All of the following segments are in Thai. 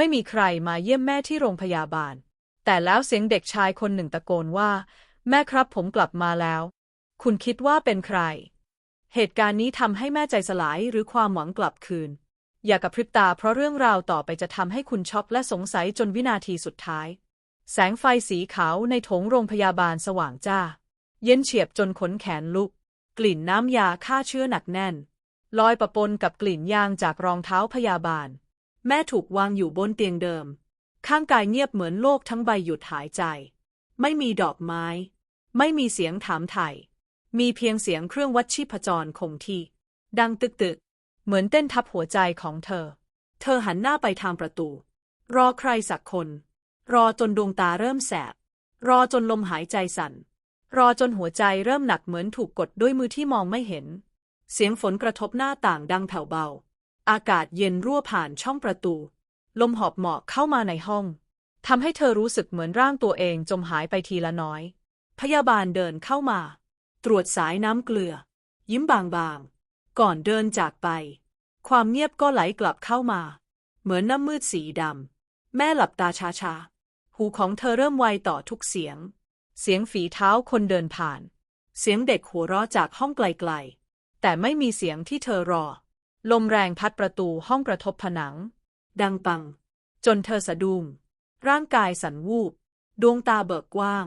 ไม่มีใครมาเยี่ยมแม่ที่โรงพยาบาล แต่แล้วเสียงเด็กชายคนหนึ่งตะโกนว่า แม่ครับผมกลับมาแล้ว คุณคิดว่าเป็นใคร เหตุการณ์นี้ทำให้แม่ใจสลายหรือความหวังกลับคืน อย่ากระพริบตาเพราะเรื่องราวต่อไปจะทำให้คุณช็อกและสงสัยจนวินาทีสุดท้าย แสงไฟสีขาวในโถงโรงพยาบาลสว่างจ้า เย็นเฉียบจนขนแขนลุก กลิ่นน้ำยาฆ่าเชื้อหนักแน่นลอยประปนกับกลิ่นยางจากรองเท้าพยาบาล แม่ถูกวางอยู่บนเตียงเดิม ข้างกายเงียบเหมือนโลกทั้งใบหยุดหายใจ ไม่มีดอกไม้ ไม่มีเสียงถามไถ่ มีเพียงเสียงเครื่องวัดชีพจรคงที่ ดังตึกตึกๆเหมือนเต้นทับหัวใจของเธอ เธอหันหน้าไปทางประตู รอใครสักคน รอจนดวงตาเริ่มแสบ รอจนลมหายใจสั่น รอจนหัวใจเริ่มหนักเหมือนถูกกดด้วยมือที่มองไม่เห็น เสียงฝนกระทบหน้าต่างดังแผ่วเบา อากาศเย็นรั่วผ่านช่องประตู ลมหอบเหมาะเข้ามาในห้องทำให้เธอรู้สึกเหมือนร่างตัวเองจมหายไปทีละน้อย พยาบาลเดินเข้ามา ตรวจสายน้ำเกลือ ยิ้มบางๆ ก่อนเดินจากไป ความเงียบก็ไหลกลับเข้ามา เหมือนน้ำมืดสีดำ แม่หลับตาชาๆ หูของเธอเริ่มไวต่อทุกเสียง เสียงฝีเท้าคนเดินผ่าน เสียงเด็กหัวเราะจากห้องไกลๆ แต่ไม่มีเสียงที่เธอรอ ลมแรงพัดประตูห้องกระทบผนัง ดังปัง จนเธอสะดุ้งร่างกายสั่นวูบ ดวงตาเบิกกว้าง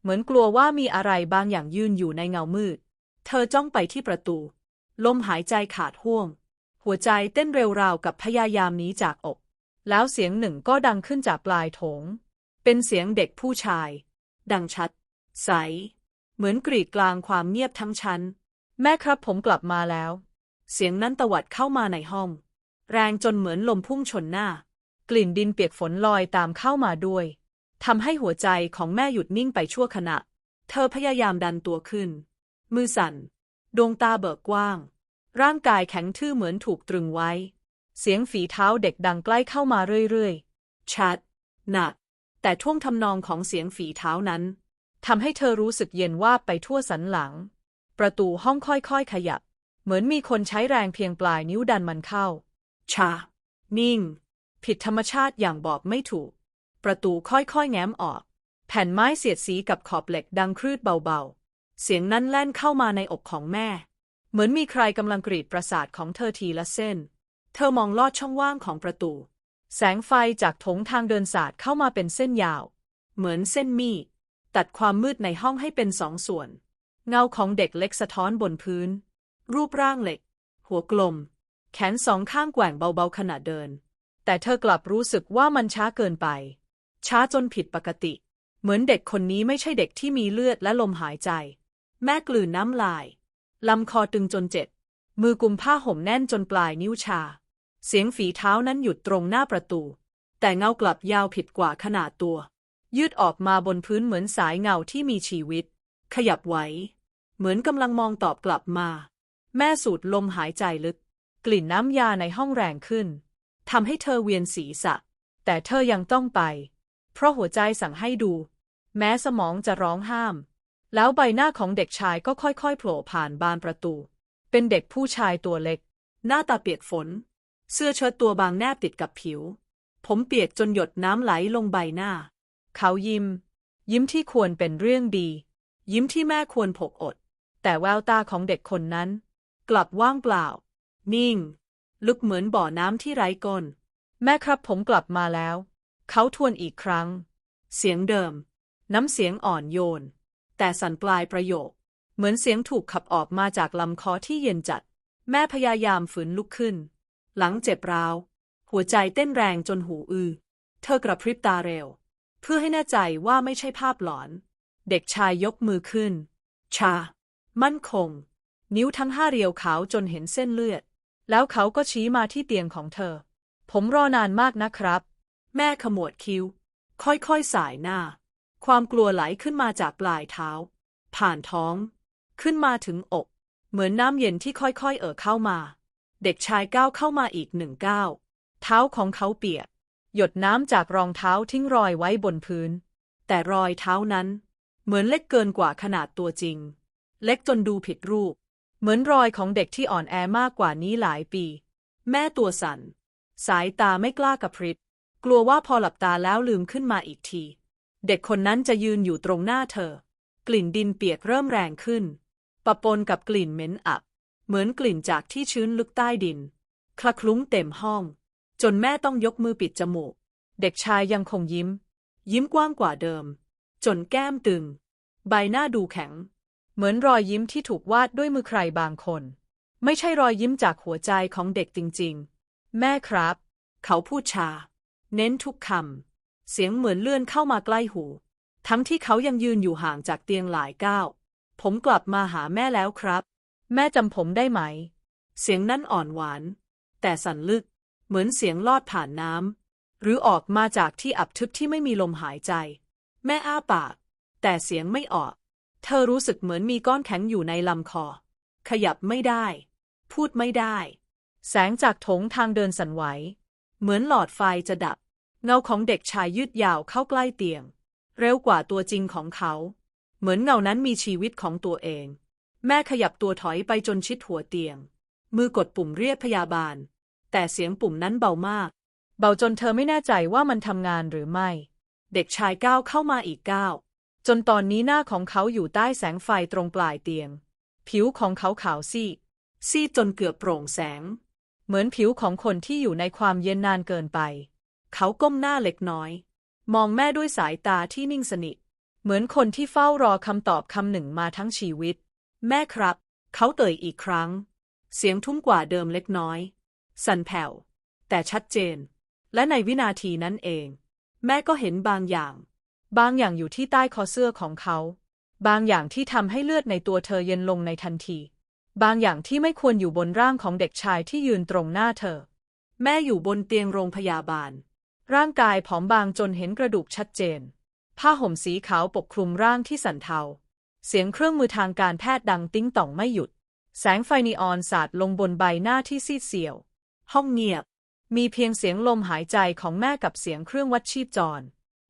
เหมือนกลัวว่ามีอะไรบางอย่างยืนอยู่ในเงามืด เธอจ้องไปที่ประตู ลมหายใจขาดห่วง หัวใจเต้นเร็วราวกับพยายามหนีจากอก แล้วเสียงหนึ่งก็ดังขึ้นจากปลายโถง เป็นเสียงเด็กผู้ชาย ดังชัด ใส เหมือนกรีดกลางความเงียบทั้งชั้น แม่ครับผมกลับมาแล้ว เสียงนั้นตวัดเข้ามาในห้อง แรงจนเหมือนลมพุ่งชนหน้า กลิ่นดินเปียกฝนลอยตามเข้ามาด้วยทำให้หัวใจของแม่หยุดนิ่งไปชั่วขณะ เธอพยายามดันตัวขึ้น มือสั่น ดวงตาเบิกกว้าง ร่างกายแข็งทื่อเหมือนถูกตรึงไว้ เสียงฝีเท้าเด็กดังใกล้เข้ามาเรื่อยๆ ชัด หนัก แต่ท่วงทำนองของเสียงฝีเท้านั้นทำให้เธอรู้สึกเย็นวาบไปทั่วสันหลัง ประตูห้องค่อยๆขยับ เหมือนมีคนใช้แรงเพียงปลายนิ้วดันมันเข้า ชา นิ่ง ผิดธรรมชาติอย่างบอกไม่ถูก ประตูค่อยๆ แง้มออก แผ่นไม้เสียดสีกับขอบเหล็กดังครืดเบาๆ เสียงนั้นแล่นเข้ามาในอกของแม่ เหมือนมีใครกำลังกรีดประสาทของเธอทีละเส้น เธอมองลอดช่องว่างของประตู แสงไฟจากโถงทางเดินสาดเข้ามาเป็นเส้นยาว เหมือนเส้นมีดตัดความมืดในห้องให้เป็นสองส่วน เงาของเด็กเล็กสะท้อนบนพื้น รูปร่างเหล็ก หัวกลม แขนสองข้างแกว่งเบาๆขณะเดิน แต่เธอกลับรู้สึกว่ามันช้าเกินไป ช้าจนผิดปกติ เหมือนเด็กคนนี้ไม่ใช่เด็กที่มีเลือดและลมหายใจ แม่กลืนน้ำลาย ลำคอตึงจนเจ็บ มือกุมผ้าห่มแน่นจนปลายนิ้วชา เสียงฝีเท้านั้นหยุดตรงหน้าประตู แต่เงากลับยาวผิดกว่าขนาดตัว ยืดออกมาบนพื้นเหมือนสายเงาที่มีชีวิต ขยับไหวเหมือนกำลังมองตอบกลับมา แม่สูดลมหายใจลึก กลิ่นน้ำยาในห้องแรงขึ้นทำให้เธอเวียนศีรษะ แต่เธอยังต้องไป เพราะหัวใจสั่งให้ดู แม้สมองจะร้องห้าม แล้วใบหน้าของเด็กชายก็ค่อยๆโผล่ผ่านบานประตู เป็นเด็กผู้ชายตัวเล็ก หน้าตาเปียกฝน เสื้อเชิ้ตตัวบางแนบติดกับผิว ผมเปียกจนหยดน้ำไหลลงใบหน้า เขายิ้ม ยิ้มที่ควรเป็นเรื่องดี ยิ้มที่แม่ควรผกอด แต่แววตาของเด็กคนนั้น กลับว่างเปล่า นิ่ง ลึกเหมือนบ่อน้ำที่ไร้ก้น แม่ครับผมกลับมาแล้ว เขาทวนอีกครั้ง เสียงเดิม น้ำเสียงอ่อนโยน แต่สั่นปลายประโยค เหมือนเสียงถูกขับออกมาจากลำคอที่เย็นจัด แม่พยายามฝืนลุกขึ้น หลังเจ็บร้าว หัวใจเต้นแรงจนหูอื้อเธอกระพริบตาเร็ว เพื่อให้แน่ใจว่าไม่ใช่ภาพหลอน เด็กชายยกมือขึ้น ชา มั่นคง นิ้วทั้งห้าเรียวขาวจนเห็นเส้นเลือด แล้วเขาก็ชี้มาที่เตียงของเธอ ผมรอนานมากนะครับ แม่ขมวดคิ้ว ค่อยๆสายหน้า ความกลัวไหลขึ้นมาจากปลายเท้า ผ่านท้อง ขึ้นมาถึงอก เหมือนน้ำเย็นที่ค่อยๆเอ่อเข้ามา เด็กชายก้าวเข้ามาอีกหนึ่งก้าวเท้าของเขาเปียก หยดน้ำจากรองเท้าทิ้งรอยไว้บนพื้น แต่รอยเท้านั้น เหมือนเล็กเกินกว่าขนาดตัวจริง เล็กจนดูผิดรูป เหมือนรอยของเด็กที่อ่อนแอมากกว่านี้หลายปี แม่ตัวสั่น สายตาไม่กล้ากระพริบ กลัวว่าพอหลับตาแล้วลืมขึ้นมาอีกที เด็กคนนั้นจะยืนอยู่ตรงหน้าเธอ กลิ่นดินเปียกเริ่มแรงขึ้น ปะปนกับกลิ่นเหม็นอับ เหมือนกลิ่นจากที่ชื้นลึกใต้ดิน คละคลุ้งเต็มห้อง จนแม่ต้องยกมือปิดจมูก เด็กชายยังคงยิ้ม ยิ้มกว้างกว่าเดิม จนแก้มตึง ใบหน้าดูแข็ง เหมือนรอยยิ้มที่ถูกวาดด้วยมือใครบางคน ไม่ใช่รอยยิ้มจากหัวใจของเด็กจริง ๆ แม่ครับ เขาพูดชา เน้นทุกคำ เสียงเหมือนเลื่อนเข้ามาใกล้หู ทั้งที่เขายังยืนอยู่ห่างจากเตียงหลายก้าว ผมกลับมาหาแม่แล้วครับ แม่จำผมได้ไหม เสียงนั้นอ่อนหวาน แต่สั่นลึก เหมือนเสียงลอดผ่านน้ำหรือออกมาจากที่อับทึบที่ไม่มีลมหายใจ แม่อ้าปาก แต่เสียงไม่ออก เธอรู้สึกเหมือนมีก้อนแข็งอยู่ในลำคอ ขยับไม่ได้ พูดไม่ได้ แสงจากโถงทางเดินสั่นไหว เหมือนหลอดไฟจะดับ เงาของเด็กชายยืดยาวเข้าใกล้เตียง เร็วกว่าตัวจริงของเขา เหมือนเงานั้นมีชีวิตของตัวเอง แม่ขยับตัวถอยไปจนชิดหัวเตียง มือกดปุ่มเรียกพยาบาล แต่เสียงปุ่มนั้นเบามาก เบาจนเธอไม่แน่ใจว่ามันทำงานหรือไม่ เด็กชายก้าวเข้ามาอีกก้าว จนตอนนี้หน้าของเขาอยู่ใต้แสงไฟตรงปลายเตียง ผิวของเขาขาวซีดซีดจนเกือบโปร่งแสง เหมือนผิวของคนที่อยู่ในความเย็นนานเกินไป เขาก้มหน้าเล็กน้อย มองแม่ด้วยสายตาที่นิ่งสนิท เหมือนคนที่เฝ้ารอคำตอบคำหนึ่งมาทั้งชีวิต แม่ครับ เขาเอ่ยอีกครั้ง เสียงทุ้มกว่าเดิมเล็กน้อย สั่นแผ่ว แต่ชัดเจน และในวินาทีนั้นเอง แม่ก็เห็นบางอย่าง บางอย่างอยู่ที่ใต้คอเสื้อของเขา บางอย่างที่ทำให้เลือดในตัวเธอเย็นลงในทันที บางอย่างที่ไม่ควรอยู่บนร่างของเด็กชายที่ยืนตรงหน้าเธอ แม่อยู่บนเตียงโรงพยาบาล ร่างกายผอมบางจนเห็นกระดูกชัดเจน ผ้าห่มสีขาวปกคลุมร่างที่สั่นเทา เสียงเครื่องมือทางการแพทย์ดังติ้งต่องไม่หยุด แสงไฟนีออนสาดลงบนใบหน้าที่ซีดเซียว ห้องเงียบ มีเพียงเสียงลมหายใจของแม่กับเสียงเครื่องวัดชีพจร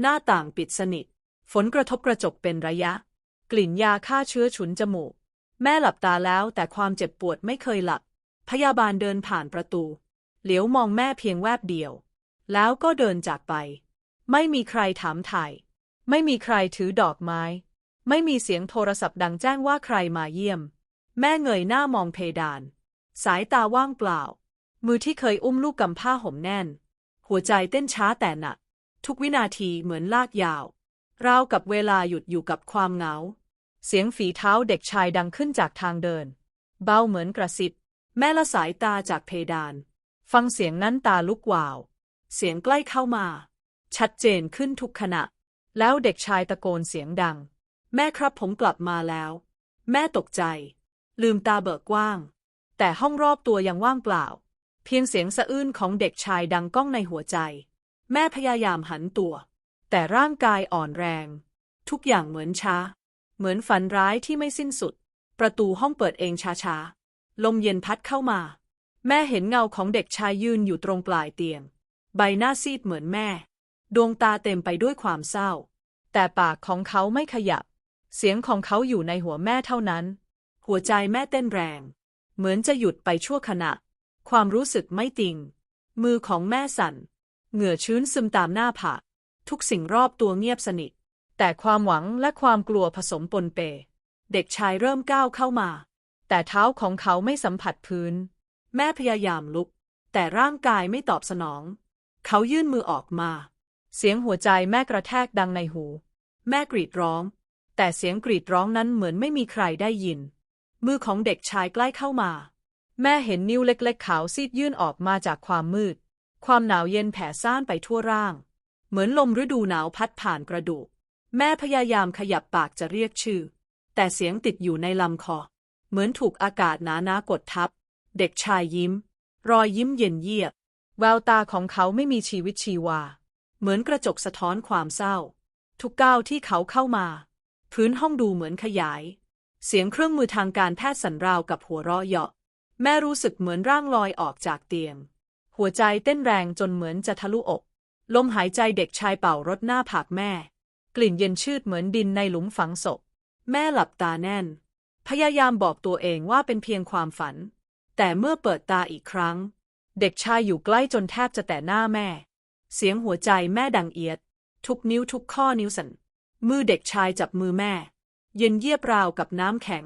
หน้าต่างปิดสนิท ฝนกระทบกระจกเป็นระยะ กลิ่นยาฆ่าเชื้อฉุนจมูก แม่หลับตาแล้วแต่ความเจ็บปวดไม่เคยหลับ พยาบาลเดินผ่านประตู เหลียวมองแม่เพียงแวบเดียว แล้วก็เดินจากไป ไม่มีใครถามไถ่ไม่มีใครถือดอกไม้ ไม่มีเสียงโทรศัพท์ดังแจ้งว่าใครมาเยี่ยม แม่เงยหน้ามองเพดาน สายตาว่างเปล่า มือที่เคยอุ้มลูกกำผ้าห่มแน่น หัวใจเต้นช้าแต่หนัก ทุกวินาทีเหมือนลากยาว ราวกับเวลาหยุดอยู่กับความเหงา เสียงฝีเท้าเด็กชายดังขึ้นจากทางเดิน เบาเหมือนกระซิบ แม่ละสายตาจากเพดาน ฟังเสียงนั้นตาลุกวาว เสียงใกล้เข้ามา ชัดเจนขึ้นทุกขณะ แล้วเด็กชายตะโกนเสียงดัง แม่ครับผมกลับมาแล้ว แม่ตกใจ ลืมตาเบิกกว้าง แต่ห้องรอบตัวยังว่างเปล่า เพียงเสียงสะอื้นของเด็กชายดังก้องในหัวใจ แม่พยายามหันตัว แต่ร่างกายอ่อนแรง ทุกอย่างเหมือนช้า เหมือนฝันร้ายที่ไม่สิ้นสุด ประตูห้องเปิดเองช้าๆ ลมเย็นพัดเข้ามา แม่เห็นเงาของเด็กชายยืนอยู่ตรงปลายเตียง ใบหน้าซีดเหมือนแม่ ดวงตาเต็มไปด้วยความเศร้า แต่ปากของเขาไม่ขยับ เสียงของเขาอยู่ในหัวแม่เท่านั้น หัวใจแม่เต้นแรง เหมือนจะหยุดไปชั่วขณะ ความรู้สึกไม่ติง มือของแม่สั่น เหงื่อชื้นซึมตามหน้าผากทุกสิ่งรอบตัวเงียบสนิท แต่ความหวังและความกลัวผสมปนเป เด็กชายเริ่มก้าวเข้ามา แต่เท้าของเขาไม่สัมผัสพื้น แม่พยายามลุก แต่ร่างกายไม่ตอบสนอง เขายื่นมือออกมา เสียงหัวใจแม่กระแทกดังในหู แม่กรีดร้อง แต่เสียงกรีดร้องนั้นเหมือนไม่มีใครได้ยิน มือของเด็กชายใกล้เข้ามา แม่เห็นนิ้วเล็ก ๆ ขาวซีดยื่นออกมาจากความมืด ความหนาวเย็นแผ่ซ่านไปทั่วร่าง เหมือนลมฤดูหนาวพัดผ่านกระดูก แม่พยายามขยับปากจะเรียกชื่อ แต่เสียงติดอยู่ในลำคอ เหมือนถูกอากาศหนาๆากดทับ เด็กชายยิ้ม รอยยิ้มเย็นเยียบ แววตาของเขาไม่มีชีวิตชีวา เหมือนกระจกสะท้อนความเศร้า ทุกก้าวที่เขาเข้ามา พื้นห้องดูเหมือนขยาย เสียงเครื่องมือทางการแพทย์สั่นราวกับหัวเราะเยาะ แม่รู้สึกเหมือนร่างลอยออกจากเตียง หัวใจเต้นแรงจนเหมือนจะทะลุอก ลมหายใจเด็กชายเป่ารดหน้าผากแม่ กลิ่นเย็นชืดเหมือนดินในหลุมฝังศพ แม่หลับตาแน่น พยายามบอกตัวเองว่าเป็นเพียงความฝัน แต่เมื่อเปิดตาอีกครั้ง เด็กชายอยู่ใกล้จนแทบจะแต่หน้าแม่ เสียงหัวใจแม่ดังเอียด ทุกนิ้วทุกข้อนิ้วสั่น มือเด็กชายจับมือแม่ เย็นเยียบราวกับน้ำแข็ง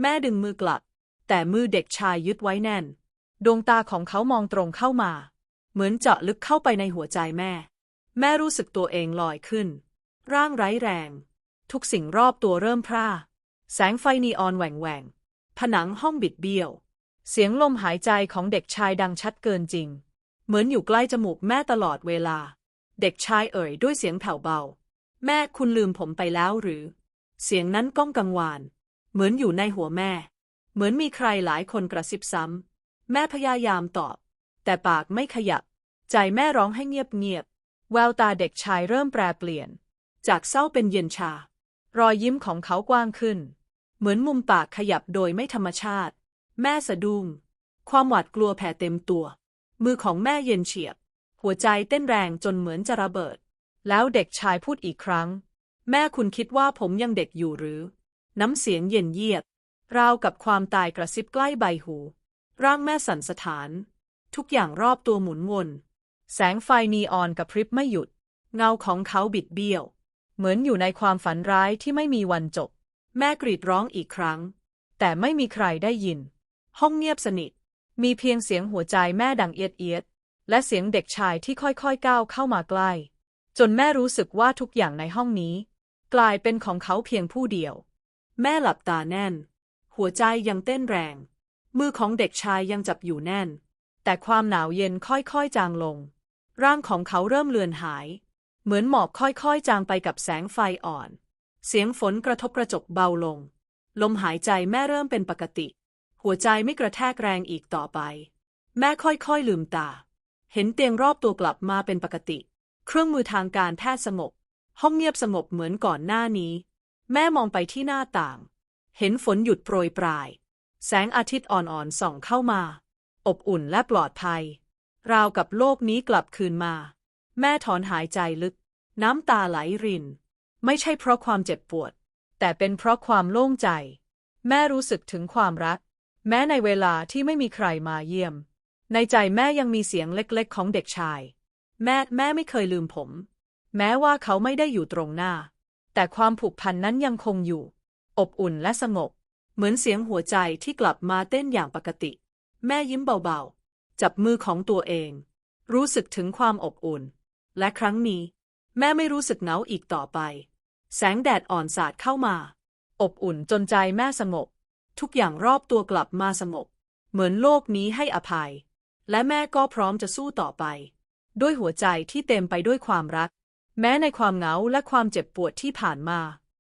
แม่ดึงมือกลับ แต่มือเด็กชายยึดไว้แน่น ดวงตาของเขามองตรงเข้ามา เหมือนเจาะลึกเข้าไปในหัวใจแม่ แม่รู้สึกตัวเองลอยขึ้น ร่างไร้แรง ทุกสิ่งรอบตัวเริ่มพร่า แสงไฟนีออนแหว่งแหวงผนังห้องบิดเบี้ยว เสียงลมหายใจของเด็กชายดังชัดเกินจริง เหมือนอยู่ใกล้จมูกแม่ตลอดเวลา เด็กชายเอ่ยด้วยเสียงแผ่วเบา แม่คุณลืมผมไปแล้วหรือ เสียงนั้นก้องกังวาน เหมือนอยู่ในหัวแม่ เหมือนมีใครหลายคนกระซิบซ้ำ แม่พยายามตอบ แต่ปากไม่ขยับ ใจแม่ร้องให้เงียบๆแววตาเด็กชายเริ่มแปรเปลี่ยน จากเศร้าเป็นเย็นชา รอยยิ้มของเขากว้างขึ้น เหมือนมุมปากขยับโดยไม่ธรรมชาติ แม่สะดุ้งความหวาดกลัวแผ่เต็มตัว มือของแม่เย็นเฉียบ หัวใจเต้นแรงจนเหมือนจะระเบิด แล้วเด็กชายพูดอีกครั้ง แม่คุณคิดว่าผมยังเด็กอยู่หรือ น้ำเสียงเย็นเยียบ ราวกับความตายกระซิบใกล้ใบหู ร่างแม่สั่นสะท้าน ทุกอย่างรอบตัวหมุนวน แสงไฟนีออนกระพริบไม่หยุด เงาของเขาบิดเบี้ยว เหมือนอยู่ในความฝันร้ายที่ไม่มีวันจบ แม่กรีดร้องอีกครั้ง แต่ไม่มีใครได้ยิน ห้องเงียบสนิท มีเพียงเสียงหัวใจแม่ดังเอียดเอียด และเสียงเด็กชายที่ค่อยๆก้าวเข้ามาใกล้ จนแม่รู้สึกว่าทุกอย่างในห้องนี้ กลายเป็นของเขาเพียงผู้เดียว แม่หลับตาแน่น หัวใจยังเต้นแรง มือของเด็กชายยังจับอยู่แน่น แต่ความหนาวเย็นค่อยๆจางลง ร่างของเขาเริ่มเลือนหาย เหมือนหมอกค่อยๆจางไปกับแสงไฟอ่อน เสียงฝนกระทบกระจกเบาลง ลมหายใจแม่เริ่มเป็นปกติ หัวใจไม่กระแทกแรงอีกต่อไป แม่ค่อยๆลืมตา เห็นเตียงรอบตัวกลับมาเป็นปกติ เครื่องมือทางการแพทย์สงบ ห้องเงียบสงบเหมือนก่อนหน้านี้ แม่มองไปที่หน้าต่าง เห็นฝนหยุดโปรยปลาย แสงอาทิตย์อ่อนๆส่องเข้ามา อบอุ่นและปลอดภัย ราวกับโลกนี้กลับคืนมา แม่ถอนหายใจลึก น้ำตาไหลริน ไม่ใช่เพราะความเจ็บปวด แต่เป็นเพราะความโล่งใจ แม่รู้สึกถึงความรัก แม้ในเวลาที่ไม่มีใครมาเยี่ยม ในใจแม่ยังมีเสียงเล็กๆ ของเด็กชาย แม่แม่ไม่เคยลืมผม แม้ว่าเขาไม่ได้อยู่ตรงหน้า แต่ความผูกพันนั้นยังคงอยู่ อบอุ่นและสงบ เหมือนเสียงหัวใจที่กลับมาเต้นอย่างปกติ แม่ยิ้มเบาๆ จับมือของตัวเอง รู้สึกถึงความอบอุ่น และครั้งนี้ แม่ไม่รู้สึกเหงาอีกต่อไป แสงแดดอ่อนสาดเข้ามา อบอุ่นจนใจแม่สงบ ทุกอย่างรอบตัวกลับมาสงบ เหมือนโลกนี้ให้อภัย และแม่ก็พร้อมจะสู้ต่อไป ด้วยหัวใจที่เต็มไปด้วยความรัก แม้ในความเหงาและความเจ็บปวดที่ผ่านมา